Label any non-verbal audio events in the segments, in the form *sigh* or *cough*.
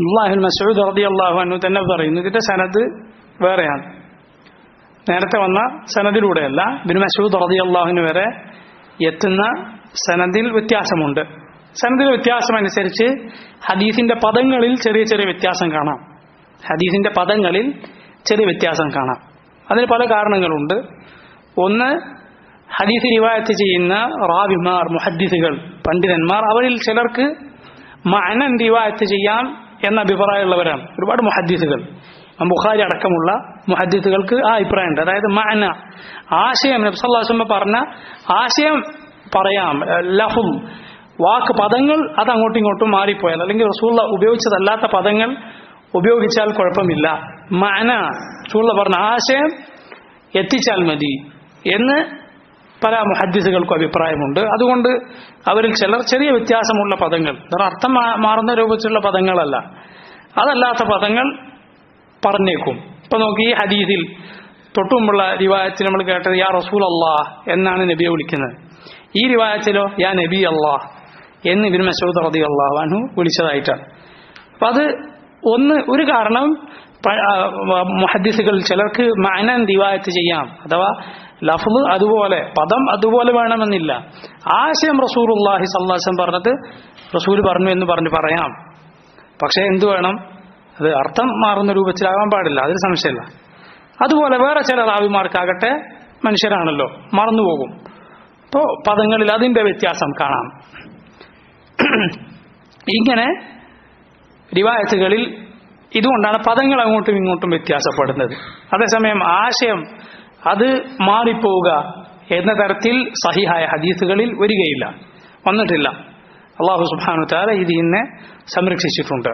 അള്ളാഹുൽ മസൂദ് റതി അള്ളാഹു അനു തന്നെ പറയുന്നു ഇതിന്റെ സനദ് വേറെയാണ്. നേരത്തെ വന്ന സനദിലൂടെയല്ല ബിൻ മസൂദ് റതി അള്ളാഹുവിന് വരെ എത്തുന്ന സനദിൽ വ്യത്യാസമുണ്ട്. സനദിലെ വ്യത്യാസം അനുസരിച്ച് ഹദീസിന്റെ പദങ്ങളിൽ ചെറിയ ചെറിയ വ്യത്യാസം കാണാം. ഹദീസിന്റെ പദങ്ങളിൽ ചെറിയ വ്യത്യാസം കാണാം. അതിന് പല കാരണങ്ങളുണ്ട്. ഒന്ന് ഹദീസ് റിവായത്ത് ചെയ്യുന്ന റാവിമാർ മുഹദ്ദിസുകൾ പണ്ഡിതന്മാർ അവരിൽ ചിലർക്ക് മഅനൻ റിവായത്ത് ചെയ്യാം എന്ന അഭിപ്രായമുള്ളവരാണ്. ഒരുപാട് മുഹദ്ദീസുകൾ. ബുഖാരി അടക്കമുള്ള മുഹദ്ദീസുകൾക്ക് ആ അഭിപ്രായമുണ്ട്. അതായത് മഅന ആശയം നബ്സല്ലാസ്മ പറഞ്ഞ ആശയം പറയാം ലഹും വാക്ക് പദങ്ങൾ അത് അങ്ങോട്ടും ഇങ്ങോട്ടും മാറിപ്പോയാൽ അല്ലെങ്കിൽ റസൂള്ള ഉപയോഗിച്ചതല്ലാത്ത പദങ്ങൾ ഉപയോഗിച്ചാൽ കുഴപ്പമില്ല. മഅന റസൂള്ള പറഞ്ഞ ആശയം എത്തിച്ചാൽ മതി എന്ന് പല മുഹദ്ദിസുകൾക്കും അഭിപ്രായമുണ്ട്. അതുകൊണ്ട് അവരിൽ ചിലർ ചെറിയ വ്യത്യാസമുള്ള പദങ്ങൾ അർത്ഥം മാറുന്ന രൂപത്തിലുള്ള പദങ്ങളല്ല. അതല്ലാത്ത പദങ്ങൾ പറഞ്ഞേക്കും. ഇപ്പൊ നോക്കി ഈ ഹദീസിൽ തൊട്ടുമുമ്പുള്ള റിവായത്തിൽ നമ്മൾ കേട്ടത് യാ റസൂൽ അള്ളാഹ് എന്നാണ് നബിയെ വിളിക്കുന്നത്. ഈ റിവായത്തിലോ യാ നബി അള്ളാഹ് എന്ന് ഇബിൻ മസൂദ് റതി അള്ളാഹു വിളിച്ചതായിട്ടാണ്. അപ്പൊ അത് ഒന്ന് ഒരു കാരണം മുഹദ്ദീസുകൾ ചിലർക്ക് മഅനൻ റിവായത്ത് ചെയ്യാം. അഥവാ ലഫ്ള് അതുപോലെ പദം അതുപോലെ വേണമെന്നില്ല. ആശയം റസൂലുള്ളാഹി സല്ലാസം പറഞ്ഞത് റസൂൽ പറഞ്ഞു എന്ന് പറഞ്ഞ് പറയാം. പക്ഷേ എന്തു വേണം? അത് അർത്ഥം മാറുന്ന രൂപത്തിലാകാൻ പാടില്ല അതിൽ സംശയമില്ല. അതുപോലെ വേറെ ചില റാവിമാർക്കാകട്ടെ മനുഷ്യരാണല്ലോ മറന്നുപോകും. അപ്പോൾ പദങ്ങളിൽ അതിന്റെ വ്യത്യാസം കാണാം. *clears throat* ഇങ്ങനെ റിവായത്തുകളിൽ ഇതുകൊണ്ടാണ് പദങ്ങൾ അങ്ങോട്ടും ഇങ്ങോട്ടും വ്യത്യാസപ്പെടുന്നത്. അതേസമയം ആശയം അത് മാറിപ്പോവുക എന്ന തരത്തിൽ സഹിഹായ ഹദീസുകളിൽ വരികയില്ല. വന്നിട്ടില്ല. അള്ളാഹു സുബാനു താല ഇത് ഇന്നെ സംരക്ഷിച്ചിട്ടുണ്ട്.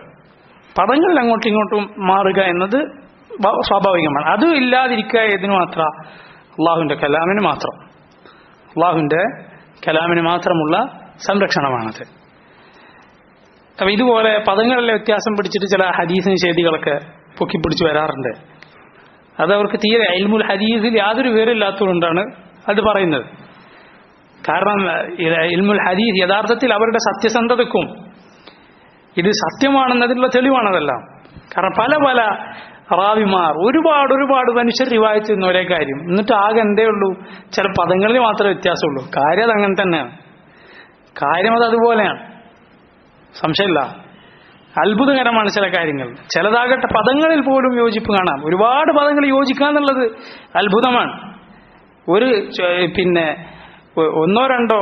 പദങ്ങളിൽ അങ്ങോട്ടും ഇങ്ങോട്ടും മാറുക എന്നത് സ്വാഭാവികമാണ്. അത് ഇല്ലാതിരിക്കുക ഇതിന് മാത്ര അള്ളാഹുവിന്റെ കലാമിന് മാത്രം. അള്ളാഹുവിന്റെ കലാമിന് മാത്രമുള്ള സംരക്ഷണമാണത്. അപ്പൊ ഇതുപോലെ പദങ്ങളിലെ വ്യത്യാസം പിടിച്ചിട്ട് ചില ഹദീസ് നിഷേധികളൊക്കെ പൊക്കിപ്പിടിച്ച് വരാറുണ്ട്. അത് അവർക്ക് തീരെ അൽമുൽ ഹദീസിൽ യാതൊരു വിവരമില്ലാത്തതുകൊണ്ടാണ് അത് പറയുന്നത്. കാരണം ഇൽമുൽ ഹദീസ് യഥാർത്ഥത്തിൽ അവരുടെ സത്യസന്ധതക്കും ഇത് സത്യമാണെന്നതിനുള്ള തെളിവാണതെല്ലാം. കാരണം പല പല റാവിമാർ ഒരുപാട് ഒരുപാട് മനുഷ്യർ റിവായത്ത് ചെയ്യുന്ന ഒരേ കാര്യം. എന്നിട്ട് ആകെ എന്തേ ഉള്ളൂ? ചില പദങ്ങളിൽ മാത്രമേ വ്യത്യാസമുള്ളൂ. കാര്യം അതങ്ങനെ തന്നെയാണ്. കാര്യം അത് അതുപോലെയാണ്. സംശയമില്ല. അത്ഭുതകരമാണ് ചില കാര്യങ്ങൾ. ചിലതാകട്ടെ പദങ്ങളിൽ പോലും യോജിപ്പ് കാണാം. ഒരുപാട് പദങ്ങൾ യോജിക്കുക എന്നുള്ളത് അത്ഭുതമാണ്. ഒരു പിന്നെ ഒന്നോ രണ്ടോ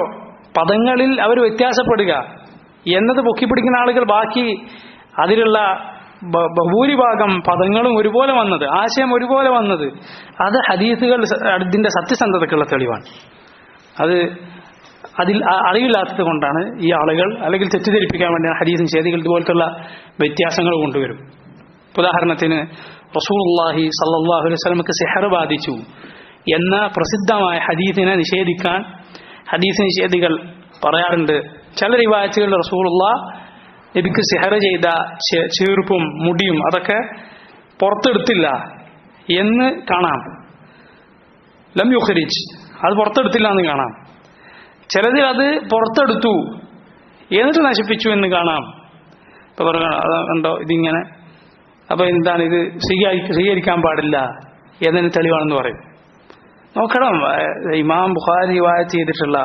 പദങ്ങളിൽ അവർ വ്യത്യാസപ്പെടുക എന്നത് പൊക്കിപ്പിടിക്കുന്ന ആളുകൾ ബാക്കി അതിലുള്ള ഭൂരിഭാഗം പദങ്ങളും ഒരുപോലെ വന്നത് ആശയം ഒരുപോലെ വന്നത്. അത് ഹദീസുകൾ അതിന്റെ സത്യസന്ധതക്കുള്ള തെളിവാണ്. അത് അതിൽ അറിവില്ലാത്തത് കൊണ്ടാണ് ഈ ആളുകൾ അല്ലെങ്കിൽ തെറ്റിദ്ധരിപ്പിക്കാൻ വേണ്ടിയാണ് ഹദീസ് നിഷേധികൾ ഇതുപോലത്തുള്ള വ്യത്യാസങ്ങൾ കൊണ്ടുവരും. ഉദാഹരണത്തിന് റസൂലുള്ളാഹി സല്ലാഹു അലൈഹി സിഹർ ബാധിച്ചു. എന്ന പ്രസിദ്ധമായ ഹദീസിനെ നിഷേധിക്കാൻ ഹദീസ് നിഷേധികൾ പറയാറുണ്ട്. ചില റിവായത്തുകളിൽ റസൂലുള്ള നബിക്ക് സെഹർ ചെയ്ത ചീർപ്പും മുടിയും അതൊക്കെ പുറത്തെടുത്തില്ല എന്ന് കാണാം. ലം യുഖരിജ്. അത് പുറത്തെടുത്തില്ല എന്ന് കാണാം. ചിലതിൽ അത് പുറത്തെടുത്തു. എന്നിട്ട് നശിപ്പിച്ചു എന്ന് കാണാം. ഇപ്പൊ പറഞ്ഞു അത് കണ്ടോ ഇതിങ്ങനെ. അപ്പൊ എന്താണ് ഇത് സ്വീകരിക്കാൻ പാടില്ല എന്നതിന് തെളിവാണെന്ന് പറയും. നോക്കണം ഇമാം ബുഖാരി വായ ചെയ്തിട്ടുള്ള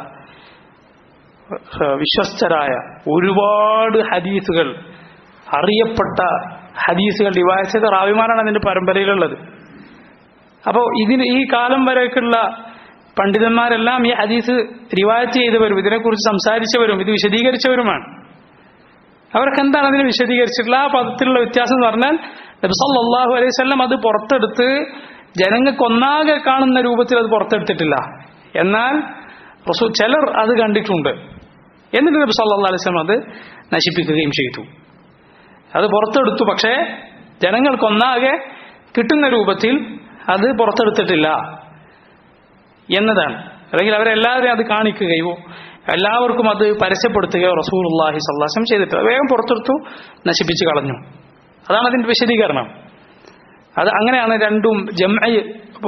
വിശ്വസ്തരായ ഒരുപാട് ഹദീസുകൾ അറിയപ്പെട്ട ഹദീസുകൾ ചെയ്ത റാവിമാരാണ് അതിന്റെ പരമ്പരയിലുള്ളത്. അപ്പോൾ ഇതിന് ഈ കാലം വരേക്കുള്ള പണ്ഡിതന്മാരെല്ലാം ഈ ഹദീസ് റിവാജ് ചെയ്തവരും ഇതിനെക്കുറിച്ച് സംസാരിച്ചവരും ഇത് വിശദീകരിച്ചവരുമാണ്. അവർക്ക് എന്താണ് അതിനെ വിശദീകരിച്ചിട്ടുള്ള? ആ പദത്തിലുള്ള വ്യത്യാസം എന്ന് പറഞ്ഞാൽ നബി സല്ലല്ലാഹു അലൈഹി സ്വല്ലം അത് പുറത്തെടുത്ത് ജനങ്ങൾക്ക് ഒന്നാകെ കാണുന്ന രൂപത്തിൽ അത് പുറത്തെടുത്തിട്ടില്ല. എന്നാൽ ചിലർ അത് കണ്ടിട്ടുണ്ട്. എന്നിട്ട് നബി സല്ലല്ലാഹു അലൈഹി സ്വലം അത് നശിപ്പിക്കുകയും ചെയ്തു. അത് പുറത്തെടുത്തു പക്ഷേ ജനങ്ങൾക്കൊന്നാകെ കിട്ടുന്ന രൂപത്തിൽ അത് പുറത്തെടുത്തിട്ടില്ല. എന്നതാണ്. അല്ലെങ്കിൽ അവരെല്ലാവരെയും അത് കാണിക്കുകയോ എല്ലാവർക്കും അത് പരസ്യപ്പെടുത്തുകയോ റസൂലുള്ളാഹി സല്ലാസം ചെയ്തിട്ട് വേഗം പുറത്തെടുത്തു നശിപ്പിച്ച് കളഞ്ഞു. അതാണ് അതിന്റെ വിശദീകരണം. അത് അങ്ങനെയാണ് രണ്ടും ജംഅ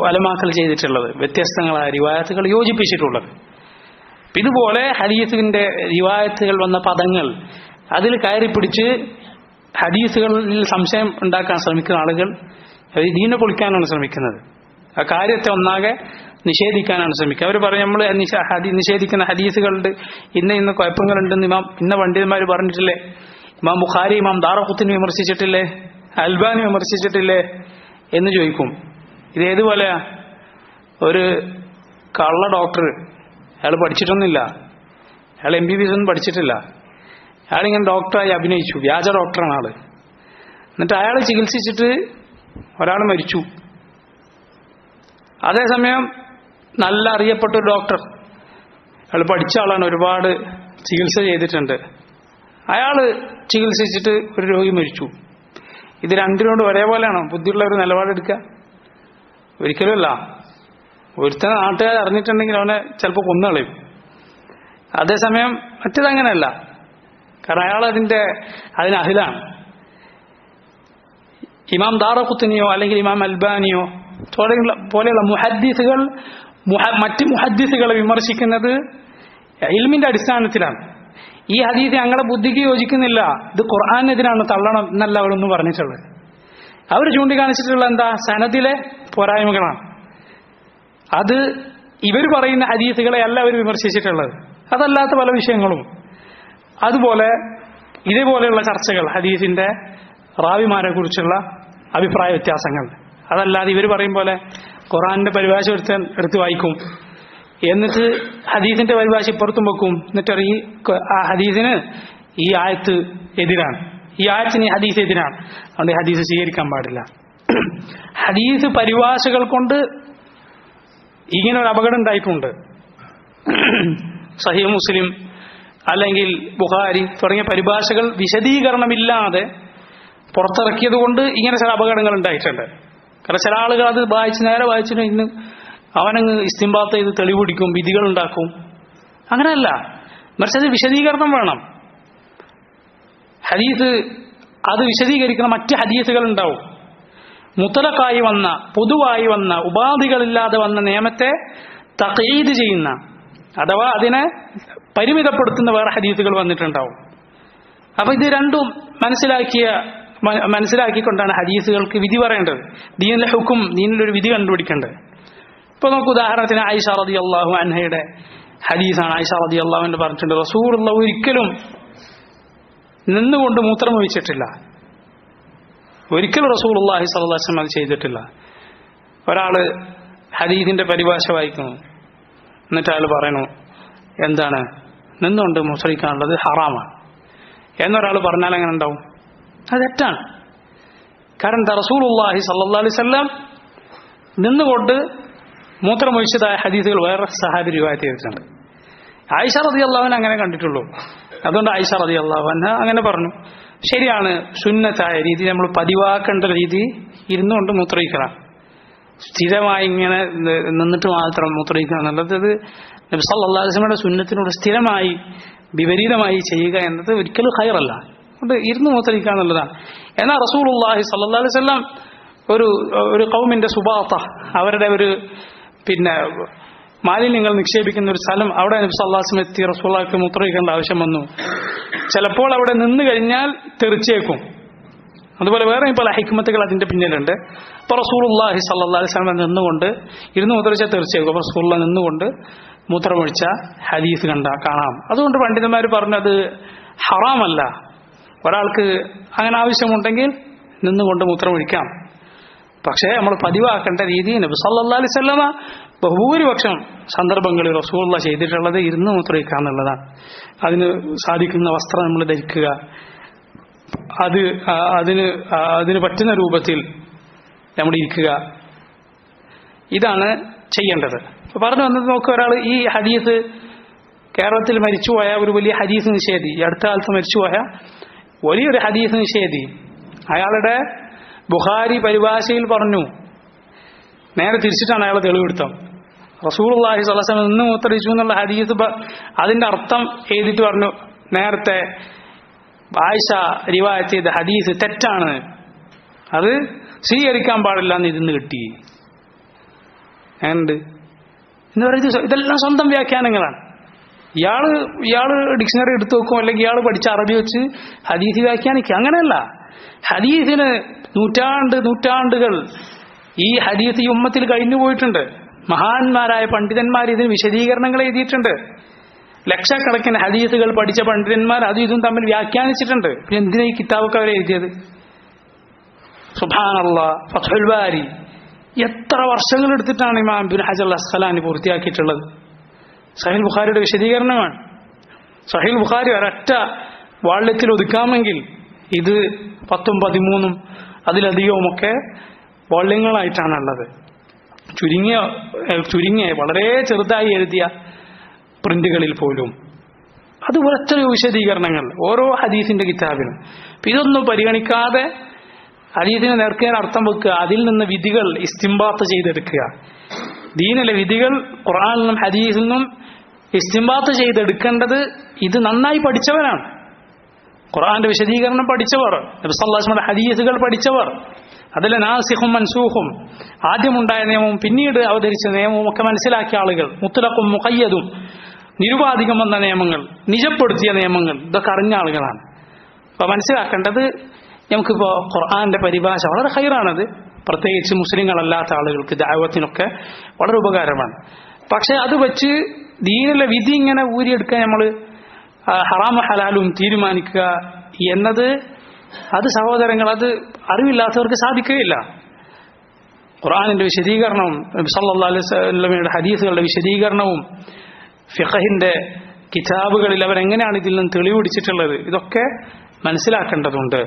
അലമാക്കൽ ചെയ്തിട്ടുള്ളത്. വ്യത്യസ്തങ്ങളായ റിവായത്തുകൾ യോജിപ്പിച്ചിട്ടുള്ളത്. ഇതുപോലെ ഹദീസിന്റെ റിവായത്തുകൾ വന്ന പദങ്ങൾ അതിൽ കയറി പിടിച്ച് ഹദീസുകളിൽ സംശയം ഉണ്ടാക്കാൻ ശ്രമിക്കുന്ന ആളുകൾ ദീനെ പൊളിക്കാനാണ് ശ്രമിക്കുന്നത്. ആ കാര്യത്തെ ഒന്നാകെ നിഷേധിക്കാനാണ് ശ്രമിക്കുക. അവർ പറഞ്ഞു നമ്മൾ നിഷേധിക്കുന്ന ഹദീസുകളുണ്ട്. ഇന്ന ഇന്ന കുഴപ്പങ്ങളുണ്ടെന്ന് ഇമാം ഇന്ന പണ്ഡിതന്മാർ പറഞ്ഞിട്ടില്ലേ? ഇമാം ബുഖാരി ഇമാം ദാറഖുത്തിനെ വിമർശിച്ചിട്ടില്ലേ? അൽബാനി വിമർശിച്ചിട്ടില്ലേ? എന്ന് ചോദിക്കും. ഇത് ഏതുപോലെയാ? ഒരു കള്ള ഡോക്ടർ അയാൾ പഠിച്ചിട്ടൊന്നുമില്ല. അയാൾ എം ബി ബി എസ് ഒന്നും പഠിച്ചിട്ടില്ല. അയാളിങ്ങനെ ഡോക്ടറായി അഭിനയിച്ചു. വ്യാജ ഡോക്ടറാണ് ആൾ. എന്നിട്ട് അയാൾ ചികിത്സിച്ചിട്ട് ഒരാൾ മരിച്ചു. അതേസമയം നല്ല അറിയപ്പെട്ട ഒരു ഡോക്ടർ അയാൾ പഠിച്ച ആളാണ് ഒരുപാട് ചികിത്സ ചെയ്തിട്ടുണ്ട്. അയാൾ ചികിത്സിച്ചിട്ട് ഒരു രോഗി മരിച്ചു. ഇത് രണ്ടിനോട് ഒരേപോലെയാണോ. ബുദ്ധിയുള്ള ഒരു നിലപാടെടുക്കുക. ഒരിക്കലുമല്ല. ഒരുത്തൻ നാട്ടുകാർ അറിഞ്ഞിട്ടുണ്ടെങ്കിൽ അവനെ ചിലപ്പോൾ കൊന്നുകളയും അതേസമയം മറ്റേതങ്ങനെയല്ല കാരണം അയാൾ അതിന്റെ അതിന് അഹിലാണ്. ഇമാം ദാറഖുത്തിനെയോ അല്ലെങ്കിൽ ഇമാം അൽബാനിയോ പോലെയുള്ള മുഹദ്ദീസുകൾ മുഹ- മറ്റ് മുഹദ്ദിസുകളെ വിമർശിക്കുന്നത് ഇൽമിന്റെ അടിസ്ഥാനത്തിലാണ്. ഈ ഹദീസ് ഞങ്ങളെ ബുദ്ധിക്ക് യോജിക്കുന്നില്ല. ഇത് ഖുർആാനെതിരാണ് തള്ളണം എന്നല്ല അവരൊന്നും പറഞ്ഞിട്ടുള്ളത്. അവർ ചൂണ്ടിക്കാണിച്ചിട്ടുള്ള എന്താ? സനദിലെ പോരായ്മകളാണ്. അത് ഇവർ പറയുന്ന ഹദീസുകളെ അല്ല അവർ വിമർശിച്ചിട്ടുള്ളത്. അതല്ലാത്ത പല വിഷയങ്ങളും. അതുപോലെ ഇതേപോലെയുള്ള ചർച്ചകൾ ഹദീസിന്റെ റാവിമാരെ കുറിച്ചുള്ള അഭിപ്രായ വ്യത്യാസങ്ങൾ. അതല്ലാതെ ഇവർ പറയും പോലെ ഖുറാന്റെ പരിഭാഷ എടുത്ത് എടുത്ത് വായിക്കും. എന്നിട്ട് ഹദീസിന്റെ പരിഭാഷ ഇപ്പുറത്തും വെക്കും. എന്നിട്ട് ഈ ആ ഹദീസിന് ഈ ആയത്ത് എതിരാണ്. ഈ ആയത്തിന് ഈ ഹദീസ് എതിരാണ്. അതുകൊണ്ട് ഹദീസ് സ്വീകരിക്കാൻ പാടില്ല. ഹദീസ് പരിഭാഷകൾ കൊണ്ട് ഇങ്ങനെ ഒരു അപകടം ഉണ്ടായിട്ടുണ്ട്. സഹീ മുസ്ലിം അല്ലെങ്കിൽ ബുഹാരി തുടങ്ങിയ പരിഭാഷകൾ വിശദീകരണമില്ലാതെ പുറത്തിറക്കിയത് കൊണ്ട് ഇങ്ങനെ ചില അപകടങ്ങൾ ഉണ്ടായിട്ടുണ്ട്. കാരണം ചില ആളുകൾ അത് വായിച്ച് നേരെ വായിച്ചിട്ട് ഇന്ന് അവനങ്ങ് ഇസ്തിംബാത്ത് ചെയ്ത് തെളിവുപിടിക്കും വിധികൾ ഉണ്ടാക്കും. അങ്ങനെയല്ല. മറിച്ച് അത് വിശദീകരണം വേണം. ഹദീസ് അത് വിശദീകരിക്കുന്ന മറ്റ് ഹദീസുകൾ ഉണ്ടാവും. മുത്തലക്കായി വന്ന പൊതുവായി വന്ന ഉപാധികളില്ലാതെ വന്ന നിയമത്തെ തഖീദ് ചെയ്യുന്ന അഥവാ അതിനെ പരിമിതപ്പെടുത്തുന്ന വേറെ ഹദീസുകൾ വന്നിട്ടുണ്ടാവും. അപ്പൊ ഇത് രണ്ടും മനസ്സിലാക്കിയ മനസ്സിലാക്കിക്കൊണ്ടാണ് ഹദീസുകൾക്ക് വിധി പറയേണ്ടത്. ദീനിലെ ഹുക്കും ദീനിലൊരു വിധി കണ്ടുപിടിക്കേണ്ടത്. ഇപ്പൊ നമുക്ക് ഉദാഹരണത്തിന് ആയിഷ റതി അള്ളാഹു അൻഹയുടെ ഹദീസാണ്. ആയിഷ റതി അള്ളാഹു എന്ന് പറഞ്ഞിട്ടുണ്ട് റസൂറുള്ള ഒരിക്കലും നിന്നുകൊണ്ട് മൂത്രം ഒഴിച്ചിട്ടില്ല. ഒരിക്കലും റസൂൽ അള്ളാഹി സ്വലാസം അത് ചെയ്തിട്ടില്ല. ഒരാൾ ഹദീദിന്റെ പരിഭാഷ വായിക്കുന്നു. എന്നിട്ട് അയാൾ പറയണു എന്താണ്? നിന്നുകൊണ്ട് മുസ്ലിക്കാനുള്ളത് ഹറാമാണ്. എന്നൊരാൾ പറഞ്ഞാൽ എങ്ങനെ ഉണ്ടാവും? അത് തെറ്റാണ്. കാരണം സല്ലല്ലാഹു അലൈഹി വസല്ലം നിന്നുകൊണ്ട് മൂത്രമൊഴിച്ചതായ ഹദീസുകൾ വേറെ സഹാബി റിവായത്ത് ചെയ്തിട്ടുണ്ട്. ആയിഷ റതി അള്ളാഹുൻ അങ്ങനെ കണ്ടിട്ടുള്ളൂ. അതുകൊണ്ട് ആയിഷ റതി അള്ളാഹു അങ്ങനെ പറഞ്ഞു. ശരിയാണ് സുന്നത്തായ രീതി നമ്മൾ പതിവാക്കേണ്ട രീതി ഇരുന്നുകൊണ്ട് മൂത്രയിക്കണം സ്ഥിരമായി ഇങ്ങനെ നിന്നിട്ട് മാത്രം മൂത്രയിക്കുക എന്നുള്ളത് ഇത് നബി സല്ലല്ലാഹു അലൈഹി വസല്ലമയുടെ സുന്നത്തിനോട് സ്ഥിരമായി വിപരീതമായി ചെയ്യുക എന്നത് ഒരിക്കലും ഹയറല്ല അതുകൊണ്ട് ഇരുന്ന് മൂത്രയിക്കുക എന്നുള്ളതാണ്. എന്നാൽ റസൂലുള്ളാഹി സല്ലല്ലാഹു അലൈഹി വസല്ലം ഒരു ഒരു കൗമിന്റെ സുബാത്ത അവരുടെ ഒരു പിന്നെ മാലിന്യങ്ങൾ നിക്ഷേപിക്കുന്ന ഒരു സ്ഥലം അവിടെ നബി സല്ലാസ്ലം എത്തി റസൂലുള്ളാഹിക്ക് മൂത്രയിക്കേണ്ട ആവശ്യം വന്നു. ചിലപ്പോൾ അവിടെ നിന്ന് കഴിഞ്ഞാൽ തെറിച്ചേക്കും. അതുപോലെ വേറെ പല ഹിക്മത്തുകൾ അതിന്റെ പിന്നിലുണ്ട്. അപ്പൊ റസൂലുള്ളാഹി സല്ലല്ലാഹു അലൈഹി വസല്ലം നിന്നുകൊണ്ട് ഇരുന്ന് മൂത്രച്ച തീർച്ചയായും അപ്പൊ റസൂലുള്ള നിന്നുകൊണ്ട് മൂത്രമൊഴിച്ച ഹദീസ് കണ്ട കാണാം. അതുകൊണ്ട് പണ്ഡിതന്മാർ പറഞ്ഞത് ഹറാമല്ല. ഒരാൾക്ക് അങ്ങനെ ആവശ്യമുണ്ടെങ്കിൽ നിന്നുകൊണ്ട് മൂത്രമൊഴിക്കാം. പക്ഷേ നമ്മൾ പതിവാക്കേണ്ട രീതി നബി സല്ലാ അലൈഹി വസല്ലമ ബഹുഭൂരിപക്ഷം സന്ദർഭങ്ങളിൽ റസൂള്ള ചെയ്തിട്ടുള്ളത് ഇരുന്ന് മൂത്രമൊഴിക്കുക എന്നുള്ളതാണ്. അതിന് സാധിക്കുന്ന വസ്ത്രം നമ്മൾ ധരിക്കുക. അത് അതിന് അതിന് പറ്റുന്ന രൂപത്തിൽ നമ്മൾ ഇരിക്കുക. ഇതാണ് ചെയ്യേണ്ടത്. പറഞ്ഞു വന്നത് നോക്ക് ഒരാൾ ഈ ഹദീസ് കേരളത്തിൽ മരിച്ചുപോയ ഒരു വലിയ ഹദീസ് നിഷേധി. അടുത്ത കാലത്ത് മരിച്ചുപോയ വലിയൊരു ഹദീസ് നിഷേധി. അയാളുടെ ബുഹാരി പരിഭാഷയിൽ പറഞ്ഞു. നേരെ തിരിച്ചിട്ടാണ് അയാളെ തെളിവെടുത്തത്. റസൂർഹി സലസം നിന്ന് ഉത്തരിച്ചു എന്നുള്ള ഹദീസ് അതിന്റെ അർത്ഥം എഴുതിയിട്ട് പറഞ്ഞു. നേരത്തെ ആയിഷ റിവായത്ത് ചെയ്ത ഹദീസ് തെറ്റാണ്. അത് സ്വീകരിക്കാൻ പാടില്ല എന്ന് ഇതിന്ന് കിട്ടി. എങ്ങനുണ്ട് എന്ന് പറയുന്നത് ഇതെല്ലാം സ്വന്തം വ്യാഖ്യാനങ്ങളാണ്. ഇയാൾ ഇയാൾ ഡിക്ഷണറി എടുത്തു വെക്കും അല്ലെങ്കിൽ ഇയാൾ പഠിച്ച അറബി വെച്ച് ഹദീസ് വ്യാഖ്യാനിക്കുക. അങ്ങനെയല്ല. ഹദീസിന് നൂറ്റാണ്ട് നൂറ്റാണ്ടുകൾ ഈ ഹദീസ് ഈ ഉമ്മത്തിൽ കഴിഞ്ഞു പോയിട്ടുണ്ട്. മഹാന്മാരായ പണ്ഡിതന്മാർ ഇതിന് വിശദീകരണങ്ങൾ എഴുതിയിട്ടുണ്ട്. ലക്ഷക്കണക്കിന് ഹദീസുകൾ പഠിച്ച പണ്ഡിതന്മാർ അതും ഇതും തമ്മിൽ വ്യാഖ്യാനിച്ചിട്ടുണ്ട്. പിന്നെ എന്തിനാ ഈ കിതാബൊക്കെ അവർ എഴുതിയത്? സുബാനല്ല ഫത്തുൽ ബാരി. എത്ര വർഷങ്ങൾ എടുത്തിട്ടാണ് ഇമാം ബിൻ ഹജർ അസ്സലാനി പൂർത്തിയാക്കിയിട്ടുള്ളത്? സഹിൽ ബുഖാരിയുടെ വിശദീകരണമാണ്. സഹിൽ ബുഖാരി ഒരൊറ്റ വാള്യത്തിൽ ഒതുക്കാമെങ്കിൽ ഇത് പത്തും പതിമൂന്നും അതിലധികവുമൊക്കെ വാള്യങ്ങളായിട്ടാണുള്ളത്. ചുരുങ്ങിയ ചുരുങ്ങിയ വളരെ ചെറുതായി എഴുതിയ പ്രിന്റുകളിൽ പോലും. അത് ഒരൊറ്റ വിശദീകരണങ്ങൾ ഓരോ ഹദീസിന്റെ കിതാബിനും ഇതൊന്നും പരിഗണിക്കാതെ ഹദീസിനെ നേർക്കാൻ അർത്ഥം വെക്കുക അതിൽ നിന്ന് വിധികൾ ഇസ്തിംബാത്ത് ചെയ്തെടുക്കുക. ദീനിലെ വിധികൾ ഖുറാനിൽ നിന്നും ഹദീസിൽ നിന്നും ഇസ്തിംബാത്ത് ചെയ്തെടുക്കേണ്ടത് ഇത് നന്നായി പഠിച്ചവരാണ് ഖുർആന്റെ വിശദീകരണം പഠിച്ചവർ നബിസല്ലാസ്മയുടെ ഹദീസുകൾ പഠിച്ചവർ അതിലെ നാസിഹും മൻസൂഹും ആദ്യമുണ്ടായ നിയമവും പിന്നീട് അവതരിച്ച നിയമവും ഒക്കെ മനസ്സിലാക്കിയ ആളുകൾ മുത്തലക്കും മുഖയ്യതും നിരുപാധികം വന്ന നിയമങ്ങൾ നിജപ്പെടുത്തിയ നിയമങ്ങൾ ഇതൊക്കെ അറിഞ്ഞ ആളുകളാണ്. അപ്പൊ മനസ്സിലാക്കേണ്ടത് നമുക്കിപ്പോ ഖുർആന്റെ പരിഭാഷ വളരെ ഹൈറാണത്. പ്രത്യേകിച്ച് മുസ്ലിങ്ങളല്ലാത്ത ആളുകൾക്ക് ദാവത്തിനൊക്കെ വളരെ ഉപകാരമാണ്. പക്ഷെ അത് വെച്ച് ദീനിലെ വിധി ഇങ്ങനെ ഊരിയെടുക്കാൻ നമ്മൾ ഹറാമ ഹലാലും തീരുമാനിക്കുക എന്നത് അത് സഹോദരങ്ങൾ അത് അറിവില്ലാത്തവർക്ക് സാധിക്കുകയില്ല. ഖുറാനിന്റെ വിശദീകരണവും വസല്ലമയുടെ ഹദീസുകളുടെ വിശദീകരണവും ഫിഖഹിന്റെ കിതാബുകളിൽ അവരെങ്ങനെയാണ് ഇതിൽ നിന്ന് തെളിവ് പിടിച്ചിട്ടുള്ളത്? ഇതൊക്കെ മനസ്സിലാക്കേണ്ടതുണ്ട്.